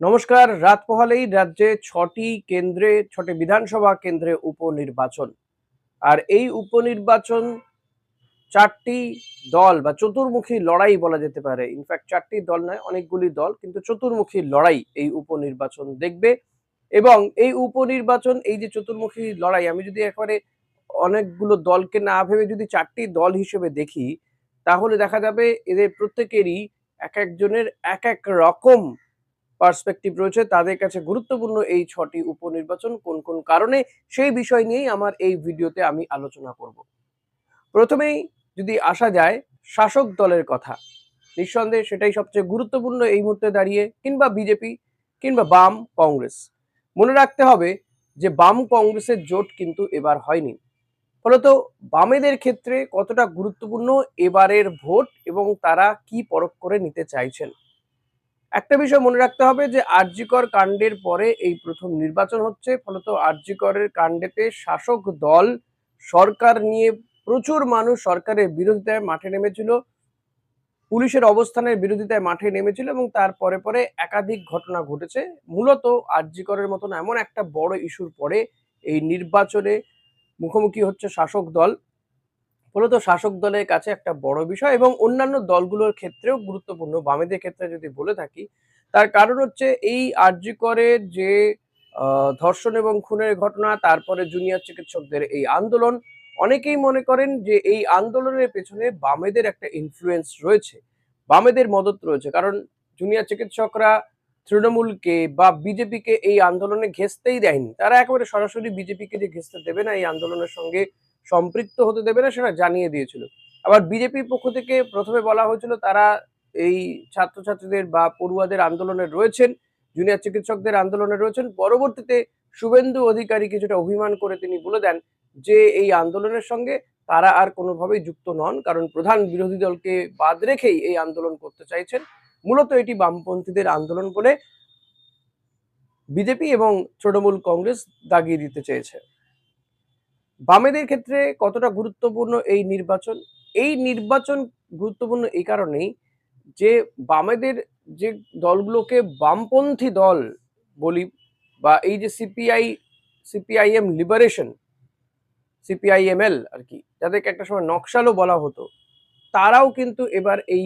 নমস্কার, রাত পোহালেই রাজ্যে ছটি কেন্দ্রে, ছটি বিধানসভা কেন্দ্রে উপনির্বাচন। আর এই উপনির্বাচন চারটি দল বা চতুর্মুখী লড়াই বলা যেতে পারে। ইনফ্যাক্ট চারটি দল নয়, অনেকগুলি দল, কিন্তু চতুর্মুখী লড়াই এই উপনির্বাচন দেখবে। এবং এই উপনির্বাচন, এই যে চতুর্মুখী লড়াই, আমি যদি একবারে অনেকগুলো দলকে না ভেবে যদি চারটি দল হিসেবে দেখি, তাহলে দেখা যাবে এদের প্রত্যেকেরই এক একজনের এক এক রকম পার্সপেক্টিভ রয়েছে। তাদের কাছে গুরুত্বপূর্ণ এই ছটি উপনির্বাচন কোন কোন কারণে, সেই বিষয় নিয়েই আমার এই ভিডিওতে আমি আলোচনা করব। প্রথমেই যদি আসা যায় শাসক দলের কথা, নিঃসন্দেহে সেটাই সবচেয়ে গুরুত্বপূর্ণ এই মুহূর্তে দাঁড়িয়ে, কিংবা বিজেপি, কিংবা বাম কংগ্রেস। মনে রাখতে হবে যে বাম কংগ্রেসের জোট কিন্তু এবার হয়নি। ফলত বামেদের ক্ষেত্রে কতটা গুরুত্বপূর্ণ, এবারের ভোট এবং তারা কি পরখ করে নিতে চাইছেন? একটা বিষয় মনে রাখতে হবে যে আরজিকর কাণ্ডের পরে এই প্রথম নির্বাচন হচ্ছে, ফলত আরজিকরের কাণ্ডেতে শাসক দল সরকার নিয়ে প্রচুর মানুষ সরকারের বিরোধিতায় মাঠে নেমেছিল, পুলিশের অবস্থানের বিরোধিতায় মাঠে নেমেছিল এবং তার পরে পরে একাধিক ঘটনা ঘটেছে। মূলত আরজিকরের মতন এমন একটা বড় ইস্যুর পরে এই নির্বাচনে মুখোমুখি হচ্ছে শাসক দল। ফলত শাসক দলের কাছে একটা বড় বিষয় এবং অন্যান্য দলগুলোর ক্ষেত্রেও গুরুত্বপূর্ণ। বামেদের ক্ষেত্রে যদি বলে থাকি, তার কারণ হচ্ছে এই আরজিকরের যে ধর্ষণ এবং খুনের ঘটনা, তারপরে জুনিয়র চিকিৎসকদের এই আন্দোলন, অনেকেই মনে করেন যে এই আন্দোলনের পেছনে বামেদের একটা ইনফ্লুয়েন্স রয়েছে, বামেদের মদত রয়েছে। কারণ জুনিয়র চিকিৎসকরা তৃণমূলকে বা বিজেপিকে এই আন্দোলনে ঘেঁচতেই দেয়নি। তারা একেবারে সরাসরি বিজেপিকে যে ঘেঁচতে দেবে না এই আন্দোলনের সঙ্গে সম্পৃক্ত হতে দেবে না সেটা জানিয়ে দিয়েছিল। আবার বিজেপির পক্ষ থেকে প্রথমে বলা হয়েছিল তারা এই ছাত্রছাত্রীদের বা পড়ুয়াদের আন্দোলনে রয়েছেন জুনিয়র চিকিৎসকদের আন্দোলনে রয়েছেন। পরবর্তীতে শুভেন্দু অধিকারী কিছুটা অভিমান করে তিনি বলে দেন যে এই আন্দোলনের সঙ্গে তারা আর কোনোভাবেই যুক্ত নন, কারণ প্রধান বিরোধী দলকে বাদ রেখেই এই আন্দোলন করতে চাইছেন। মূলত এটি বামপন্থীদের আন্দোলন বলে বিজেপি এবং তৃণমূল কংগ্রেস দাগিয়ে দিতে চেয়েছে। বামেদের ক্ষেত্রে কতটা গুরুত্বপূর্ণ এই নির্বাচন? এই নির্বাচন গুরুত্বপূর্ণ এই কারণেই যে বামেদের যে দলগুলোকে বামপন্থী দল বলি বা এই যে সিপিআই, সিপিআইএম লিবারেশন সিপিআইএমএল আর কি, যাদেরকে একটা সময় নকশালও বলা হতো, তারাও কিন্তু এবার এই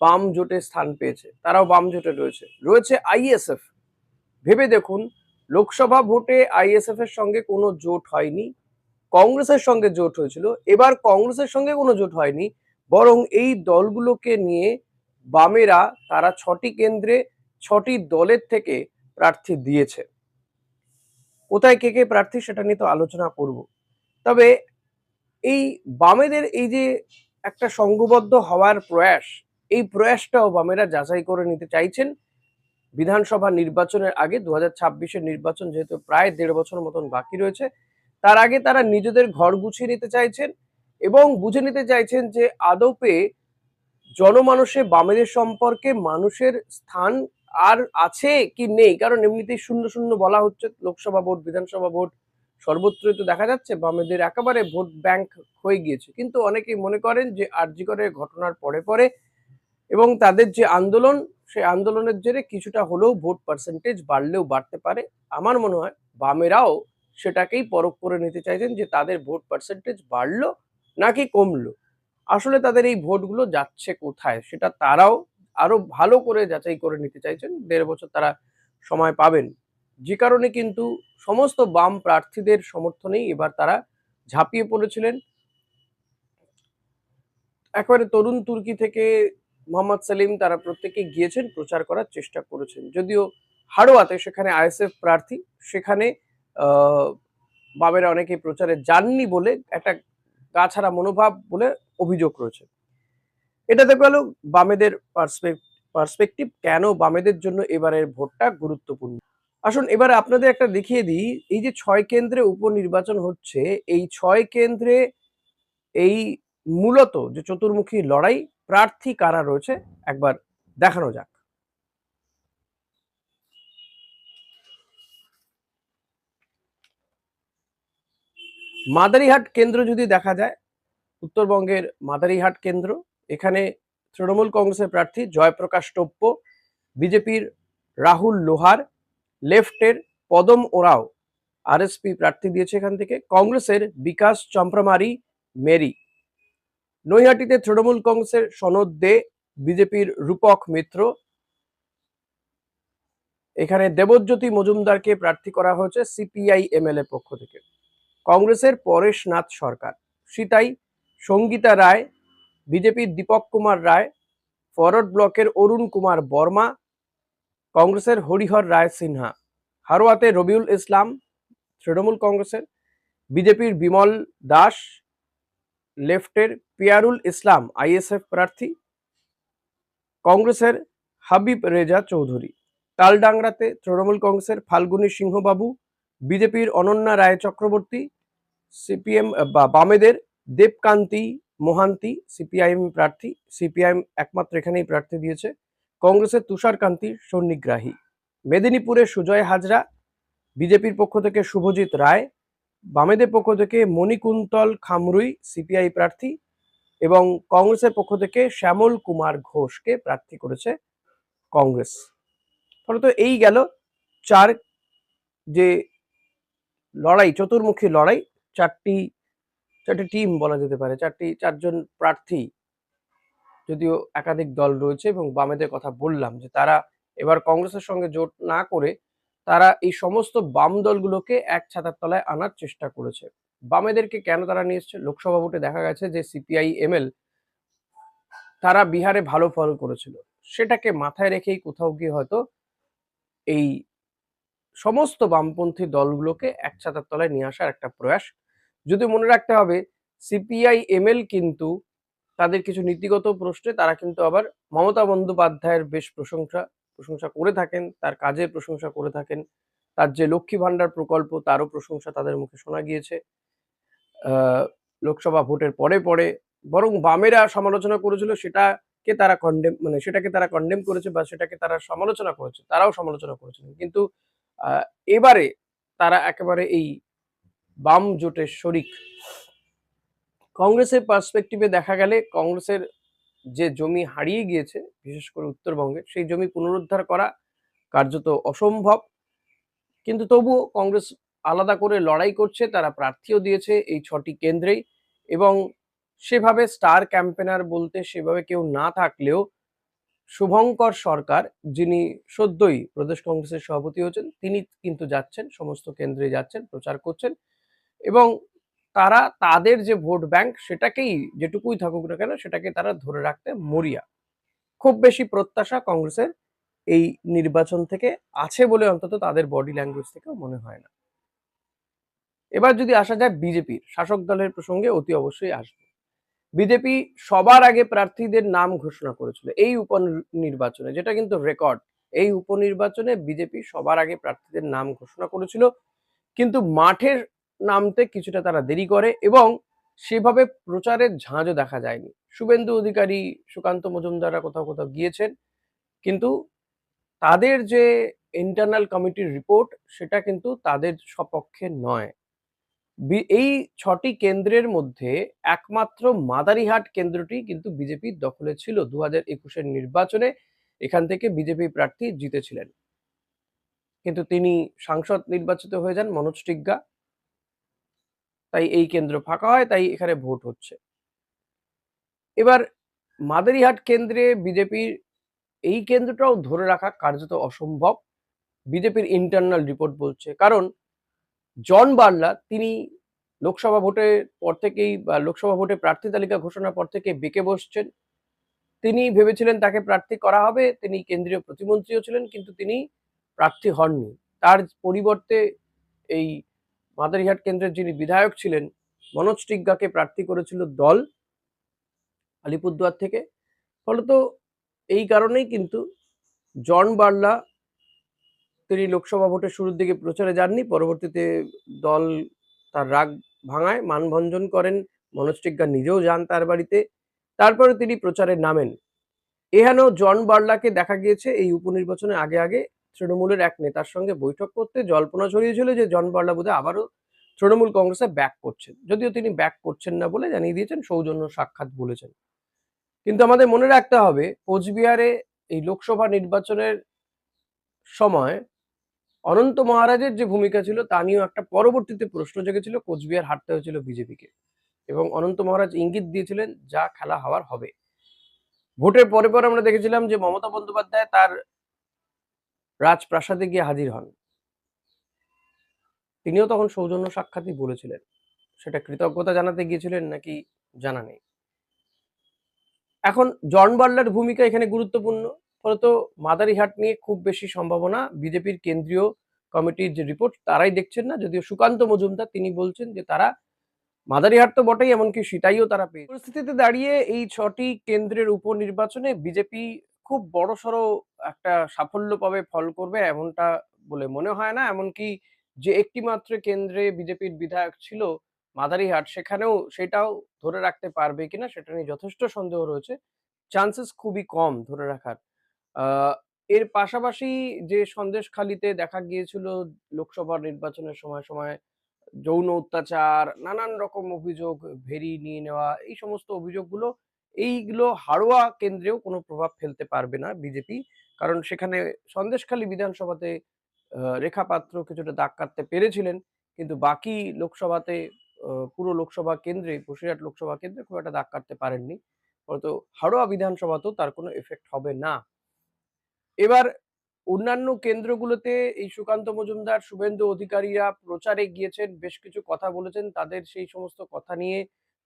বাম জোটে স্থান পেয়েছে। তারাও বাম জোটে রয়েছে। রয়েছে আইএসএফ। ভেবে দেখুন, লোকসভা ভোটে আইএসএফ এর সঙ্গে কোনো জোট হয়নি। কংগ্রেসের সঙ্গে জোট হয়েছিল। এবার কংগ্রেসের সঙ্গে কোনো জোট হয়নি, বরং এই দলগুলোকে নিয়ে বামেরা তারা ছটি কেন্দ্রে, ছটি দলের থেকে প্রার্থী দিয়েছে। কোথায় কে কে প্রার্থী সেটা নিয়ে তো আলোচনা করব। তবে এই বামেদের এই যে একটা সংঘবদ্ধ হওয়ার প্রয়াস, এই প্রয়াসটাও বামেরা যাচাই করে নিতে চাইছেন। বিধানসভা নির্বাচনের আগে দু হাজার নির্বাচন যেহেতু প্রায় দেড় বছর মতন বাকি রয়েছে তার আগে তারা নিজেদের ঘর গুছিয়ে নিতে চাইছেন এবং বুঝে নিতে চাইছেন যে আদপে জনমানুষে বামেদের সম্পর্কে মানুষের স্থান আর আছে কি নেই। কারণ এমনিতেই শূন্য শূন্য বলা হচ্ছে, লোকসভা ভোট, বিধানসভা ভোট, সর্বত্রই তো দেখা যাচ্ছে বামেদের একেবারে ভোট ব্যাংক হয়ে গিয়েছে। কিন্তু অনেকেই মনে করেন যে আরজিকরের ঘটনার পরে পরে এবং তাদের যে আন্দোলন, সেই আন্দোলনের জেরে কিছুটা হলেও ভোট পার্সেন্টেজ বাড়লেও বাড়তে পারে। আমার মনে হয় বামেরাও সেটাকেই পরখ করে নিতে চাইছেন যে তাদের ভোট পার্সেন্টেজ বাড়লো নাকি কমলো? আসলে তাদের এই ভোটগুলো যাচ্ছে কোথায় সেটা তারাও আরও ভালো করে যাচাই করে নিতে চাইছেন। দেড় বছর তারা সময় পাবেন। যে কারণে কিন্তু সমস্ত বাম প্রার্থীদের সমর্থনেই এবার তারা ঝাঁপিয়ে পড়েছিলেন। একবারে তরুণ তুর্কি থেকে মোহাম্মদ সালিম তারা প্রত্যেকে গিয়েছেন, প্রচার করার চেষ্টা করেছেন। যদিও হাড়োয়াতে সেখানে আইএসএফ প্রার্থী, সেখানে বামেরা অনেকে প্রচারে যাননি বলে একটা গাছাড়া মনোভাব বলে অভিযোগ রয়েছে। এটা দেখে গেল বামেদের পার্সপেক্টিভ কেন বামেদের জন্য এবারের ভোটটা গুরুত্বপূর্ণ? আসুন, এবারে আপনাদের একটা দেখিয়ে দিই। এই যে ছয় কেন্দ্রে উপনির্বাচন হচ্ছে, এই ছয় কেন্দ্রে এই মূলত যে চতুর্মুখী লড়াই প্রার্থী কারা রয়েছে একবার দেখানো যাক। মাদারিহাট কেন্দ্র যদি দেখা যায়, উত্তরবঙ্গের মাদারিহাট কেন্দ্র, এখানে তৃণমূল কংগ্রেসের প্রার্থী জয়প্রকাশ টোপ্প, বিজেপির রাহুল লোহার, লেফটের পদম ওরাও আরএসপি প্রার্থী দিয়েছে এখান থেকে। কংগ্রেসের বিকাশ চম্প্রামারি, মেরি। নৈহাটিতে তৃণমূল কংগ্রেসের সনদ দে, বিজেপির রূপক মিত্র। এখানে দেবজ্যোতি মজুমদারকে প্রার্থী করা হয়েছে সিপিআই এমএলএ পক্ষ থেকে। কংগ্রেসের পরেশনাথ সরকার। সীতাই, সঙ্গীতা রায় বিজেপির দীপক কুমার রায়, ফরওয়ার্ড ব্লকের অরুণ কুমার বর্মা, কংগ্রেসের হরিহর রায় সিনহা। হারোয়াতে রবিউল ইসলাম, তৃণমূল কংগ্রেসের, বিজেপির বিমল দাস, লেফটের পিয়ারুল ইসলাম, আইএসএফ প্রার্থী, কংগ্রেসের হাবিব রেজা চৌধুরী। তালডাংরাতে তৃণমূল কংগ্রেসের ফাল্গুনী সিংহবাবু বিজেপির অনন্যা রায় চক্রবর্তী, সিপিএম বা বামেদের দেবকান্তি মোহান্তি, সিপিআইএম প্রার্থী, সিপিআইএম একমাত্র এখানেই প্রার্থী দিয়েছে। কংগ্রেসের তুষারকান্তি সন্নিগ্রাহী। মেদিনীপুরে সুজয় হাজরা, বিজেপির পক্ষ থেকে শুভজিৎ রায়, বামেদের পক্ষ থেকে মণিকুন্তল খামরুই, সিপিআই প্রার্থী এবং কংগ্রেসের পক্ষ থেকে শ্যামল কুমার ঘোষকে প্রার্থী করেছে কংগ্রেস। ফলত এই গেল চার যে লড়াই, চতুর্মুখী লড়াই, চারটি চারটি টিম বলা যেতে পারে, চারটি, চারজন প্রার্থী যদিও একাধিক দল রয়েছে এবং বামেদের কথা বললাম যে তারা এবার কংগ্রেসের সঙ্গে জোট না করে তারা এই সমস্ত বাম দলগুলোকে এক ছাতার তলায় আনার চেষ্টা করেছে। বামেদেরকে কেন তারা নিয়ে এসছে? লোকসভা ভোটে দেখা গেছে যে সিপিআই এমএল তারা বিহারে ভালো ফল করেছিল। সেটাকে মাথায় রেখেই কোথাও গিয়ে হয়তো এই সমস্ত বামপন্থী দলগুলোকে এক ছাতার তলায় নিয়ে আসার একটা প্রয়াস। যদি মনে রাখতে হবে, সিপিআই এমএল কিন্তু তাদের কিছু নীতিগত প্রশ্নে তারা কিন্তু আবার মমতা বন্দ্যোপাধ্যায়ের বেশ প্রশংসা প্রশংসা করে থাকেন, তার কাজের প্রশংসা করে থাকেন। তার যে লক্ষ্মী ভাণ্ডার প্রকল্প, তারও প্রশংসা তাদের মুখে শোনা গিয়েছে। লোকসভা ভোটের পরে পরে বরং বামেরা সমালোচনা করেছিল, সেটাকে তারা কন্ডেম মানে সেটাকে তারা কন্ডেম করেছে বা সেটাকে তারা সমালোচনা করেছে, তারাও সমালোচনা করেছিলেন কিন্তু এবারে তারা একেবারে এই বাম জোটের শরিক। কংগ্রেসের পার্সপেক্টিভে দেখা গেলে কংগ্রেসের যে জমি হারিয়ে গিয়েছে, বিশেষ করে উত্তরবঙ্গে, সেই জমি পুনরুদ্ধার করা কার্যত অসম্ভব। কিন্তু তবুও কংগ্রেস আলাদা করে লড়াই করছে, তারা প্রার্থীও দিয়েছে এই ছটি কেন্দ্রেই এবং সেভাবে স্টার ক্যাম্পেনার বলতে সেভাবে কেউ না থাকলেও শুভঙ্কর সরকার, যিনি সদ্যই প্রদেশ কংগ্রেসের সভাপতি হয়েছেন, তিনি কিন্তু যাচ্ছেন, সমস্ত কেন্দ্রে যাচ্ছেন, প্রচার করছেন এবং তারা তাদের যে ভোট ব্যাংক সেটাকেই যেটুকুই থাকুক না কেন, সেটাকে তারা ধরে রাখতে মরিয়া। খুব বেশি প্রত্যাশা কংগ্রেসের এই নির্বাচন থেকে আছে বলে অন্তত তাদের বডি ল্যাঙ্গুয়েজ থেকেও মনে হয় না। এবার যদি আসা যায় বিজেপির, শাসক দলের প্রসঙ্গে অতি অবশ্যই আসবে। বিজেপি সবার আগে প্রার্থীদের নাম ঘোষণা করেছিল এই উপনির্বাচনে, যেটা কিন্তু রেকর্ড এই উপনির্বাচনে বিজেপি সবার আগে প্রার্থীদের নাম ঘোষণা করেছিল, কিন্তু মাঠের নামতে কিছুটা তারা দেরি করে এবং সেভাবে প্রচারের ঝাঁজও দেখা যায়নি। শুভেন্দু অধিকারী, সুকান্ত মজুমদাররা কোথাও কোথাও গিয়েছেন, কিন্তু তাদের যে ইন্টারনাল কমিটির রিপোর্ট সেটা কিন্তু তাদের সপক্ষে নয়। এই ছটি কেন্দ্রের মধ্যে একমাত্র মাদারিহাট কেন্দ্রটি কিন্তু বিজেপির দখলে ছিল দু হাজার একুশের নির্বাচনে। এখান থেকে বিজেপি প্রার্থী জিতেছিলেন। কিন্তু তিনি সাংসদ নির্বাচিত হয়ে যান মনোজ টিগ্গা। তাই এই কেন্দ্র ফাঁকা হয়, তাই এখানে ভোট হচ্ছে। এবার মাদারিহাট কেন্দ্রে বিজেপির এই কেন্দ্রটাও ধরে রাখা কার্যত অসম্ভব। বিজেপির ইন্টারনাল রিপোর্ট বলছে, কারণ জন বার্লা তিনি লোকসভা ভোটের পর থেকেই বা লোকসভা ভোটে প্রার্থী তালিকা ঘোষণার পর থেকে বেঁকে বসছেন। তিনি ভেবেছিলেন তাকে প্রার্থী করা হবে, তিনি কেন্দ্রীয় প্রতিমন্ত্রীও ছিলেন, কিন্তু তিনি প্রার্থী হননি। তার পরিবর্তে এই মাদারিহাট কেন্দ্রের যিনি বিধায়ক ছিলেন, মনোজ টিগ্গাকে প্রার্থী করেছিল দল আলিপুরদুয়ার থেকে। ফলত এই কারণেই কিন্তু জন বার্লা তিনি লোকসভা ভোটের শুরুর দিকে প্রচারে যাননি, পরবর্তীতে দল তার রাগ ভাঙায়, মানভঞ্জন করেন মনোজ টিগ্গা নিজেও যান তার বাড়িতে। তারপরে তিনি প্রচারে নামেন। এহেন জন বার্লাকে দেখা গিয়েছে এই উপনির্বাচনে আগে আগে তৃণমূলের এক নেতার সঙ্গে বৈঠক করতে। জল্পনা ছড়িয়েছিল যে জন বার্লা বোধহয় আবারও তৃণমূল কংগ্রেসে ব্যাক করছেন। যদিও তিনি ব্যাক করছেন না বলে জানিয়ে দিয়েছেন, সৌজন্য সাক্ষাৎ বলেছেন। কিন্তু আমাদের মনে রাখতে হবে, কোচবিহারে এই লোকসভা নির্বাচনের সময় অনন্ত মহারাজের যে ভূমিকা ছিল, তা নিয়েও একটা পরবর্তীতে প্রশ্ন জেগেছিল, কোচবিহার হারতে হয়েছিল বিজেপিকে। এবং অনন্ত মহারাজ ইঙ্গিত দিয়েছিলেন, যা খেলা হওয়ার হবে। ভোটের পরে পরে আমরা দেখেছিলাম যে মমতা বন্দ্যোপাধ্যায় তার রাজপ্রাসাদে গিয়ে হাজির হন। তিনিও তখন সৌজন্য সাক্ষাৎই বলেছিলেন। সেটা কৃতজ্ঞতা জানাতে গিয়েছিলেন নাকি জানা নেই। এখন জন বার্লার ভূমিকা এখানে গুরুত্বপূর্ণ। ফলত মাদারিহাট নিয়ে খুব বেশি সম্ভাবনা। বিজেপির কেন্দ্রীয় কমিটির যে রিপোর্ট, তারাই দেখছেন না। যদিও সুকান্ত মজুমদার, তিনি বলছেন যে তারা মাদারিহাট তো বটেই, এমনকি সেটাইও তারা পেয়ে পরিস্থিতিতে দাঁড়িয়ে এই ছটি কেন্দ্রের উপনির্বাচনে বিজেপি খুব বড়সড় একটা সাফল্য পাবে, ফল করবে, এমনটা বলে মনে হয় না। এমনকি যে একটি মাত্র কেন্দ্রে বিজেপির বিধায়ক ছিল মাদারিহাট, সেখানেও সেটাও ধরে রাখতে পারবে কিনা, সেটা নিয়ে যথেষ্ট সন্দেহ রয়েছে। চান্সেস খুবই কম ধরে রাখার। এর পাশাপাশি যে সন্দেশখালিতে দেখা গিয়েছিল লোকসভা নির্বাচনের সময় সময় যৌন অত্যাচার নানান রকম অভিযোগ ভেরি নিয়ে নেওয়া এই সমস্ত অভিযোগগুলো এইগুলো হাড়োয়া কেন্দ্রেও কোনো প্রভাব ফেলতে পারবে না বিজেপি। কারণ সেখানে সন্দেশখালী বিধানসভাতে আহ, রেখা পাত্র কিছুটা দাগ কাটতে পেরেছিলেন কিন্তু বাকি লোকসভাতে পুরো লোকসভা কেন্দ্রে বসিরহাট লোকসভা কেন্দ্রে খুব একটা দাগ কাটতে পারেননি। হয়তো হাড়োয়া বিধানসভাতেও তার কোনো এফেক্ট হবে না। এবার অন্যান্য কেন্দ্রগুলোতে এই সুকান্ত মজুমদার, শুভেন্দু অধিকারীরা প্রচারে গিয়েছেন, বেশ কিছু কথা বলেছেন। তাদের সেই সমস্ত কথা নিয়ে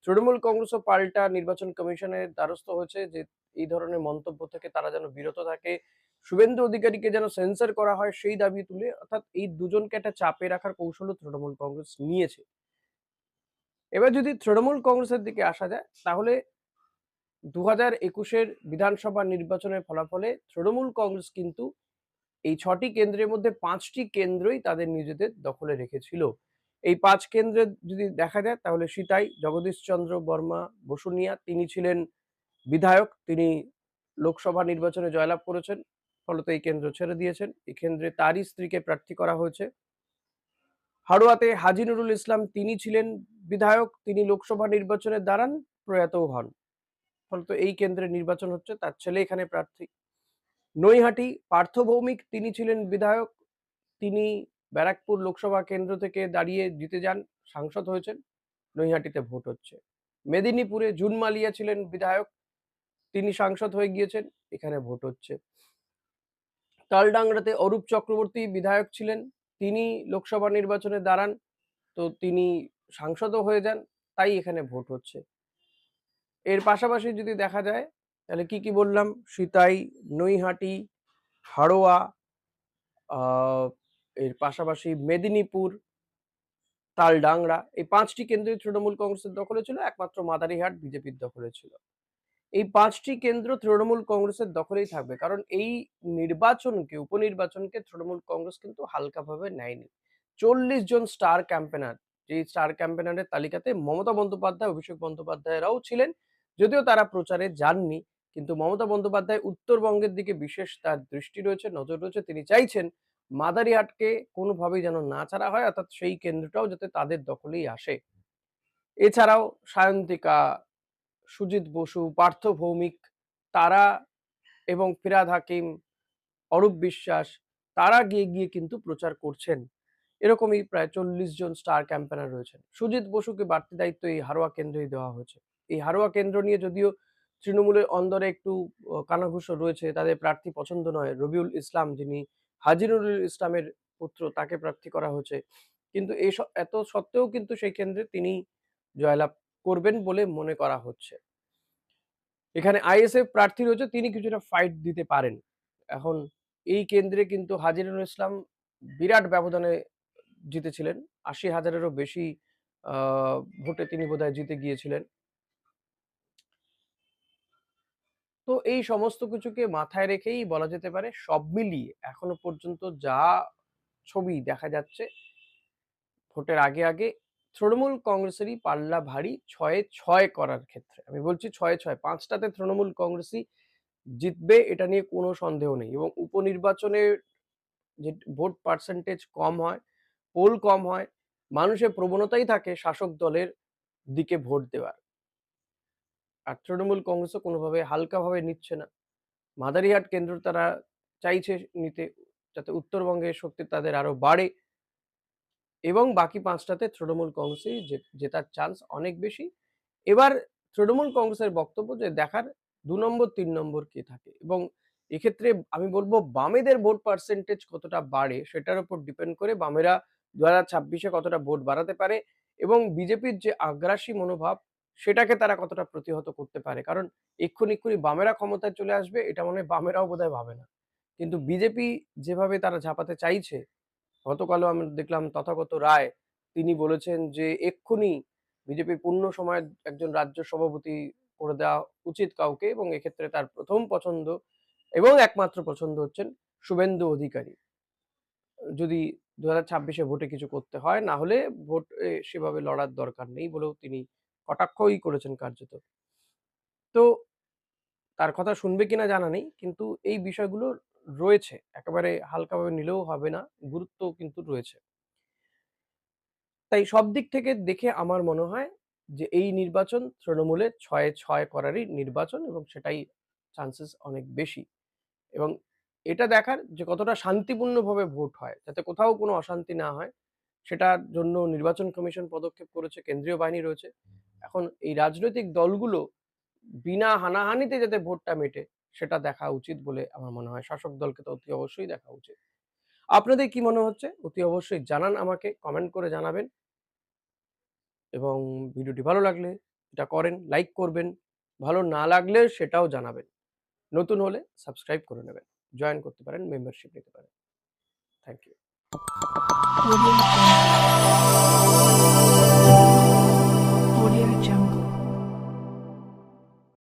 তৃণমূল কংগ্রেসও পাল্টা নির্বাচন কমিশনের দ্বারস্থ হয়েছে যে এই ধরনের মন্তব্য থেকে তারা যেন বিরত থাকে। শুভেন্দু অধিকারীকে যেন সেন্সার করা হয় সেই দাবি তুলে অর্থাৎ এই দুজনকে একটা চাপে রাখার কৌশলও তৃণমূল কংগ্রেস নিয়েছে। এবার যদি তৃণমূল কংগ্রেসের দিকে আসা যায়, তাহলে দু হাজার একুশের বিধানসভা নির্বাচনের ফলাফলে তৃণমূল কংগ্রেস কিন্তু এই ছটি কেন্দ্রের মধ্যে পাঁচটি কেন্দ্রই তাদের নিজেদের দখলে রেখেছিল। এই পাঁচ কেন্দ্রে যদি দেখা যায়, তাহলে সীতাই জগদীশ চন্দ্র বর্মা, বসুনিয়া, তিনি ছিলেন বিধায়ক, তিনি লোকসভা নির্বাচনে জয়লাভ করেছেন, ফলত এই কেন্দ্র ছেড়ে দিয়েছেন। এই কেন্দ্রে তারই স্ত্রীকে প্রার্থী করা হয়েছে। হাড়ুয়াতে হাজি নুরুল ইসলাম, তিনি ছিলেন বিধায়ক, তিনি লোকসভা নির্বাচনে দাঁড়ান, প্রয়াতও হন। ফলত এই কেন্দ্রে নির্বাচন হচ্ছে, তার ছেলে এখানে প্রার্থী। নৈহাটি পার্থ ভৌমিক, তিনি ছিলেন বিধায়ক। তিনি ব্যারাকপুর লোকসভা কেন্দ্র থেকে দাঁড়িয়ে জিতে যান, সাংসদ হয়েছেন, নৈহাটিতে ভোট হচ্ছে। মেদিনীপুরে জুন মালিয়া ছিলেন বিধায়ক, তিনি সাংসদ হয়ে গিয়েছেন, এখানে ভোট হচ্ছে। তালডাংরাতে অরূপ চক্রবর্তী বিধায়ক ছিলেন, তিনি লোকসভা নির্বাচনে দাঁড়ান, তো তিনি সাংসদও হয়ে যান, তাই এখানে ভোট হচ্ছে। এর পাশাপাশি যদি দেখা যায়, তাহলে কি কি বললাম? সিতাই, নৈহাটি, হাড়োয়া এর পাশাপাশি মেদিনীপুর, তালডাংরা, এই পাঁচটি কেন্দ্রই তৃণমূল কংগ্রেসের দখলে ছিল, একমাত্র মাদারিহাট, বিজেপির দখলে ছিল। এই পাঁচটি কেন্দ্র তৃণমূল কংগ্রেসের দখলেই থাকবে, কারণ এই নির্বাচনকে, উপনির্বাচনকে তৃণমূল কংগ্রেস কিন্তু হালকাভাবে নেয়নি। চল্লিশ জন স্টার ক্যাম্পেনার যে স্টার ক্যাম্পেনারের তালিকাতে মমতা বন্দ্যোপাধ্যায়, অভিষেক বন্দ্যোপাধ্যায়রাও ছিলেন যদিও তারা প্রচারে যাননি, কিন্তু মমতা বন্দ্যোপাধ্যায় উত্তরবঙ্গের দিকে বিশেষ তার দৃষ্টি রয়েছে, নজর রয়েছে। তিনি চাইছেন মাদারিহাটকে কোনোভাবেই যেন না ছাড়া হয়, অর্থাৎ সেই কেন্দ্রটাও যাতে তাদের দখলেই আসে। এছাড়াও সায়ন্তিকা, সুজিত বসু, পার্থ ভৌমিক, তারা এবং ফিরাদ হাকিম, অরূপ বিশ্বাস, তারা গিয়ে গিয়ে কিন্তু প্রচার করছেন। এরকমই প্রায় চল্লিশ জন স্টার ক্যাম্পেনার রয়েছেন। সুজিত বসুকে বাড়তি দায়িত্ব এই হারোয়া কেন্দ্রেই দেওয়া হয়েছে। এই হারোয়া কেন্দ্র নিয়ে যদিও তৃণমূলের অন্দরে একটু কানাঘুষো রয়েছে, তাদের প্রার্থী পছন্দ নয়। রবিউল ইসলাম, যিনি হাজিরুল ইসলামের পুত্র, তাকে প্রার্থী করা হয়েছে। কিন্তু এই এত সত্ত্বেও কিন্তু সেই কেন্দ্রে তিনি জয়লাভ করবেন বলে মনে করা হচ্ছে। এখানে আইএসএফ প্রার্থী রয়েছে, তিনি কিছুটা ফাইট দিতে পারেন। এখন এই কেন্দ্রে কিন্তু হাজিরুল ইসলাম বিরাট ব্যবধানে জিতেছিলেন। আশি হাজারেরও বেশি ভোটে তিনি বোধহয় জিতে গিয়েছিলেন। তো এই সমস্ত কিছুকে মাথায় রেখেই বলা যেতে পারে সব মিলিয়ে এখনও পর্যন্ত যা ছবি দেখা যাচ্ছে, ভোটের আগে আগে তৃণমূল কংগ্রেসেরই পাল্লা ভারী ছয়ে ছয় করার ক্ষেত্রে। আমি বলছি ছয়ে ছয়, পাঁচটাতে তৃণমূল কংগ্রেসই জিতবে এটা নিয়ে কোনো সন্দেহ নেই এবং উপনির্বাচনে যে ভোট পার্সেন্টেজ কম হয় পোল কম হয়, মানুষের প্রবণতাই থাকে শাসক দলের দিকে ভোট দেওয়ার। আর তৃণমূল কংগ্রেসও কোনোভাবে হালকাভাবে নিচ্ছে না। মাদারিহাট কেন্দ্র তারা চাইছে নিতে, যাতে উত্তরবঙ্গের শক্তি তাদের আরও বাড়ে। এবং বাকি পাঁচটাতে তৃণমূল কংগ্রেসই জেতার চান্স অনেক বেশি। এবার তৃণমূল কংগ্রেসের বক্তব্য যে, দেখার দু নম্বর, তিন নম্বর কে থাকে? এবং এক্ষেত্রে আমি বলব বামেদের ভোট পার্সেন্টেজ কতটা বাড়ে সেটার উপর ডিপেন্ড করে বামেরা দু হাজার ছাব্বিশে কতটা ভোট বাড়াতে পারে। এবং বিজেপির যে আগ্রাসী মনোভাব সেটাকে তারা কতটা প্রতিহত করতে পারে? কারণ এক্ষুনি এক্ষুনি বামেরা ক্ষমতায় চলে আসবে, এটা মনে হয় বামেরাও বোধহয় ভাবে না। কিন্তু বিজেপি যেভাবে তারা ঝাঁপাতে চাইছে, গতকালও আমি দেখলাম তথাগত রায়, তিনি বলেছেন যে এক্ষুনি বিজেপির পূর্ণ সময়ের একজন রাজ্য সভাপতি করে দেওয়া উচিত কাউকে এবং এক্ষেত্রে তার প্রথম পছন্দ এবং একমাত্র পছন্দ হচ্ছেন শুভেন্দু অধিকারী। যদি দু হাজার ছাব্বিশে ভোটে কিছু করতে হয়, না হলে ভোট সেভাবে লড়ার দরকার নেই বলেও তিনি কটাক্ষই করেছেন কার্যত। তো তার কথা শুনবে কিনা জানা নেই, কিন্তু এই বিষয়গুলো রয়েছে। একেবারে হালকাভাবে নিলেও হবে না গুরুত্ব কিন্তু রয়েছে। তাই সব দিক থেকে দেখে আমার মনে হয় যে, এই নির্বাচন তৃণমূলে ছয়ে, ছয় করারই নির্বাচন এবং সেটাই চান্সেস অনেক বেশি। এবং এটা দেখার যে, কতটা শান্তিপূর্ণভাবে ভোট হয়, যাতে কোথাও কোনো অশান্তি না হয়, সেটার জন্য নির্বাচন কমিশন পদক্ষেপ করেছে, কেন্দ্রীয় বাহিনী রয়েছে। এখন এই রাজনৈতিক দলগুলো বিনা হানাহানিতে যাতে ভোটটা মেটে, সেটা দেখা উচিত বলে আমার মনে হয়। শাসক দলকে তো অতি অবশ্যই দেখা উচিত। আপনাদের কি মনে হচ্ছে? অতি অবশ্যই জানান আমাকে, কমেন্ট করে জানাবেন। এবং ভিডিওটি ভালো লাগলে এটা করেন, লাইক করবেন। ভালো না লাগলে সেটাও জানাবেন। নতুন হলে সাবস্ক্রাইব করে নেবেন। জয়েন করতে পারেন, মেম্বারশিপ নিতে পারেন। Thank you.